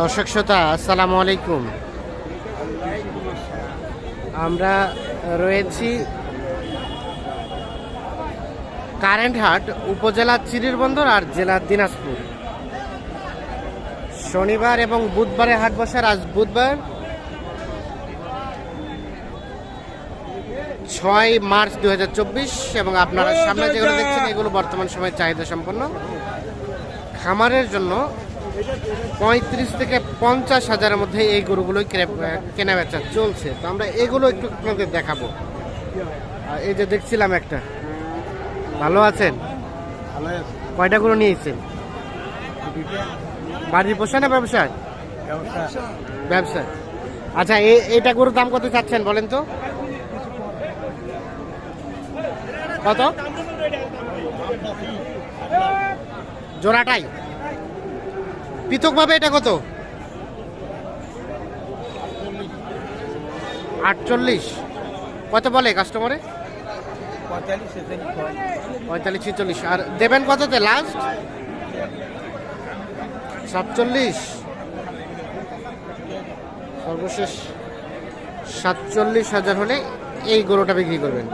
দর্শক শ্রোতা, আসসালামু আলাইকুম। আমরা রয়েছি কারেন্ট হাট উপজেলা চিরিরবন্দর আর জেলা দিনাজপুর। শনিবার এবং বুধবারে হাট বসার আজ বুধবার, ছয় মার্চ দুই হাজার চব্বিশ এবং আপনারা সামনে যেগুলো দেখছেন, এগুলো বর্তমান সময়ে চাহিদা সম্পন্ন খামারের জন্য পঁয়ত্রিশ থেকে পঞ্চাশ হাজারের মধ্যে এই গরুগুলোই কেনে- কেনা বেচা চলছে। তো আমরা এগুলো একটু আপনাদের দেখাবো। আর এই যে দেখছিলাম একটা। ভালো আছেন? কয়টা গরু নিয়েছেন? বাড়ির পোষা না ব্যবসা। ব্যবসা। আচ্ছা এ- এইটা গরুর দাম কত চাচ্ছেন বলেন তো? কত? জোড়াটাই? পৃথকভাবে এটা কত? আটচল্লিশ। কত বলে কাস্টমারে পঁয়তাল্লিশ, ছিচল্লিশ। আর দেবেন কততে লাস্ট সাতচল্লিশ। সর্বশেষ সাতচল্লিশ হাজার হলে এই গরুটা বিক্রি করবেন।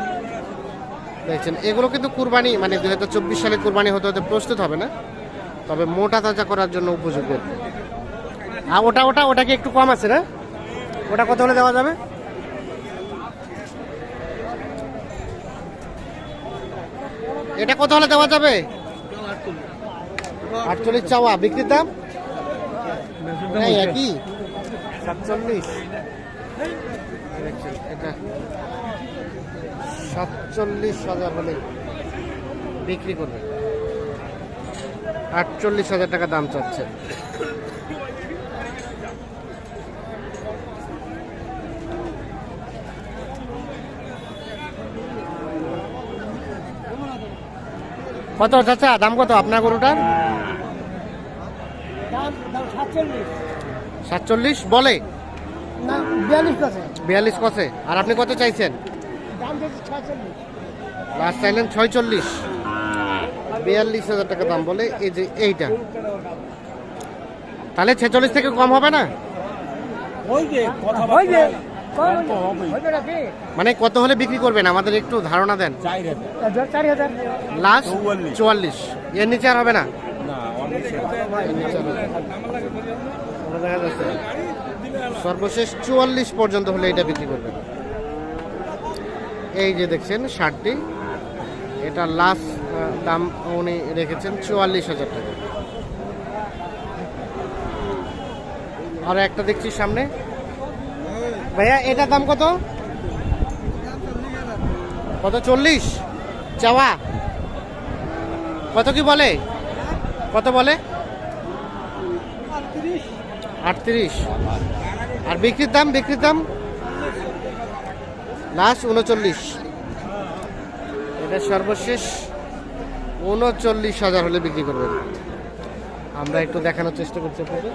দেখছেন, এগুলো কিন্তু কুরবানি মানে দু হাজার চব্বিশ সালে কুরবানি হতে হতে প্রস্তুত হবে না। তবে মোটা তাজা করার জন্য উপযোগী। আর ওটা ওটা ওটা কি একটু কম আছে না? ওটা কত হলে দেওয়া যাবে? এটা কত হলে দেওয়া যাবে? আটচল্লিশ চাওয়া। বিক্রির দাম? একই। সাতচল্লিশ। এটা সাতচল্লিশ হাজার হলে বিক্রি করবে। আটচল্লিশ হাজার টাকা দাম চাচ্ছে। কত চাচা? দাম কত আপনার গরুটার? সাতচল্লিশ। বলে? বিয়াল্লিশ কছে আর আপনি কত চাইছেন? লাস্ট চাইলেন ছয়চল্লিশ। বিয়াল্লিশ হাজার টাকা দাম বলে এই যে এইটা। তাহলে ছেচল্লিশ থেকে কম হবে না? মানে কত হলে বিক্রি করবেন? আমাদের একটু ধারণা দেন। লাস্ট চুয়াল্লিশ। এর নিচে আর হবে না? সর্বশেষ চুয়াল্লিশ পর্যন্ত হলে এটা বিক্রি করবেন। এই যে দেখছেন শার্টটি এটা লাস্ট দাম উনি রেখেছেন চুয়াল্লিশ হাজার টাকা। আর একটা দেখছি সামনে। ভাইয়া এটার দাম কত? কত চল্লিশ? চাওয়া? কত কি বলে? কত বলে? আটত্রিশ। আর বিক্রির দাম বিক্রির দাম? লাস্ট উনচল্লিশ। এটা সর্বশেষ। উনচল্লিশ হাজার হলে বিক্রি করবেন। আমরা একটু দেখানোর চেষ্টা করছি আপনাকে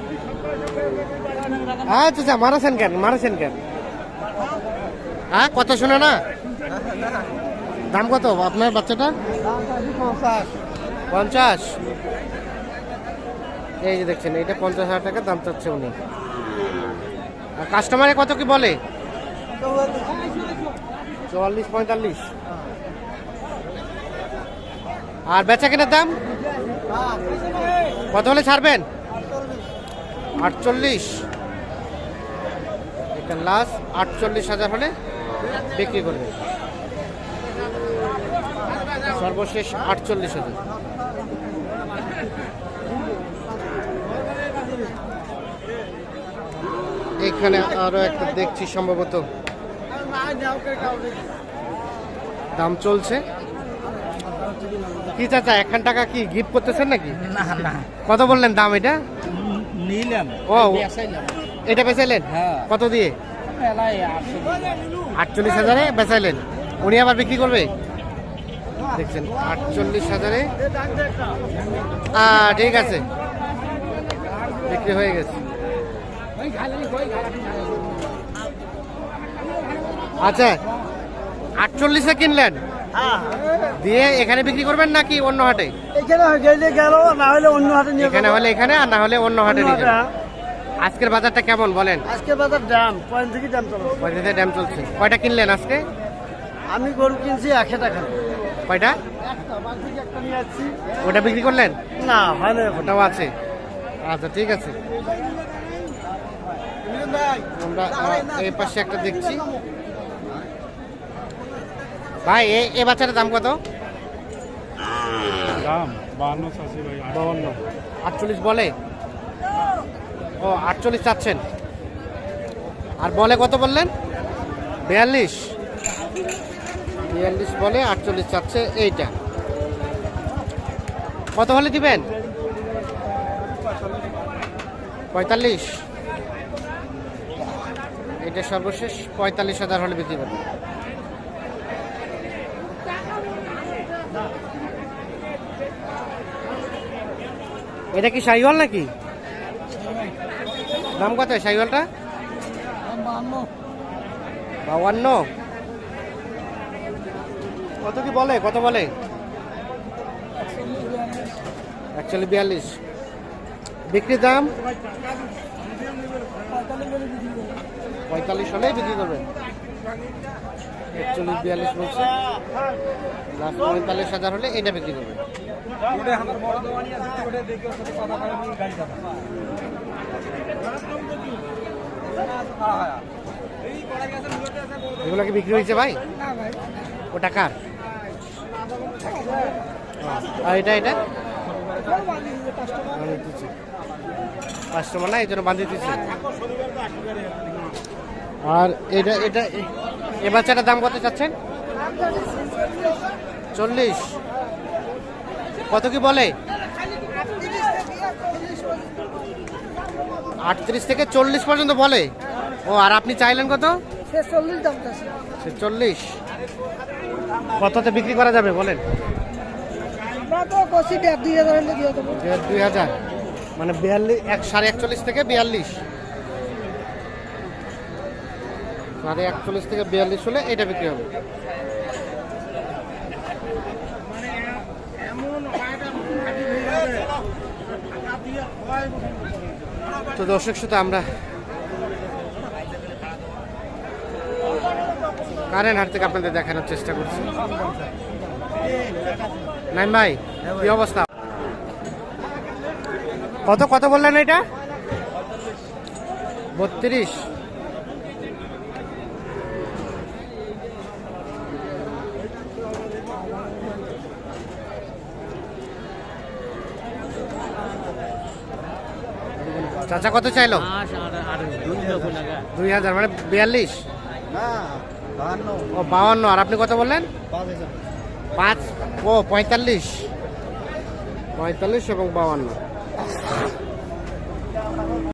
আচ্ছা আচ্ছা মারাছেন কেন? মারাছেন কেন? হ্যাঁ কথা শোনা না? দাম কত? আপনার বাচ্চাটা পঞ্চাশ। এই যে দেখছেন এটা পঞ্চাশ হাজার টাকা, দাম চাচ্ছে উনি। আর কাস্টমারে কত কি বলে? চুয়াল্লিশ পঁয়তাল্লিশ। আর বেচা কেনার দাম? কত হলে ছাড়বেন? আটচল্লিশ। লাস্ট আটচল্লিশ হাজার হলে বিক্রি করবে সর্বশেষ আটচল্লিশ হাজার। এখানে আরও একটা দেখছি সম্ভবত। দাম চলছে। কি চাচা একখান টাকা কি গিফট করতেছেন নাকি? না না। কত বললেন দাম এটা? নিলাম। ও এটা বেচাইলেন? হ্যাঁ। কত দিয়ে? আটচল্লিশ হাজারে বেচাইলেন। উনি আবার বিক্রি করবে? দেখছেন আটচল্লিশ হাজারে। ঠিক আছে। বিক্রি হয়ে গেছে। আচ্ছা আটচল্লিশে কিনলেন? দিয়ে এখানে বিক্রি করবেন নাকি অন্য হাটে? এখানে গেলে গেল না হলে অন্য হাতে নিয়ে এখানে হলে এখানে আর না হলে অন্য হাটে নিয়ে যাবেন। আজকের বাজারটা কেমন বলেন? আজকে বাজার পয়েন্ট থেকে ড্যাম চলছে। কয়টা কিনলেন আজকে? আমি গরু কিনছি একশো টাকা। কয়টা? ওটা বিক্রি করলেন? না হয় না ওটাও আছে। আচ্ছা ঠিক আছে। আমরা এই পাশে একটা দেখছি। ভাই এ- এ বাচ্চাটার দাম কত? দাম চাষি ভাই আটচল্লিশ বলে? ও আটচল্লিশ চাচ্ছেন। আর বলে কত বললেন? বিয়াল্লিশ। বিয়াল্লিশ বলে আটচল্লিশ চাচ্ছে এইটা। কত হলে দিবেন? পঁয়তাল্লিশ। এটা সর্বশেষ পঁয়তাল্লিশ হাজার হলে বিক্রি করবেন। এটা কি শাহিওয়াল নাকি? দাম কত শাহিওয়ালটা বাউান্ন কত কি বলে? কত বলে? অ্যাকচুয়ালি বিয়াল্লিশ। বিক্রির দাম? পঁয়তাল্লিশ হলেই বিক্রি করবেন একচল্লিশ বিয়াল্লিশ বলছে। পঁয়তাল্লিশ হাজার হলে এটা বিক্রি করবেন এগুলো কি বিক্রি হয়েছে ভাই? ওটা কার? আর এটা এটা? কাস্টমার না এই জন্য বাঁধিয়ে দিচ্ছি আর এটা এটা এ- এ বাচ্চাটার দাম কত চাচ্ছেন? চল্লিশ। কত কি বলে? আটত্রিশ থেকে চল্লিশ পর্যন্ত বলে। ও, আর আপনি চাইলেন কত? চল্লিশ কততে বিক্রি করা যাবে, বলেন? দুই হাজার। মানে বিয়াল্লিশ, এক, সাড়ে একচল্লিশ থেকে বিয়াল্লিশ। সাড়ে একচল্লিশ থেকে বিয়াল্লিশ হলে এটা বিক্রি হবে। তো দর্শক শুধু আমরা কারেন্ট হাট থেকে আপনাদের দেখানোর চেষ্টা করছি। নাইম ভাই, কি অবস্থা? কত কত বললেন এটা? বত্রিশ। চাচা কত চাইলো? দুই হাজার মানে বিয়াল্লিশ? ও বাউান্ন আর আপনি কত বললেন? পাঁচ পাঁচ ও পঁয়তাল্লিশ। পঁয়তাল্লিশ এবং বাউান্ন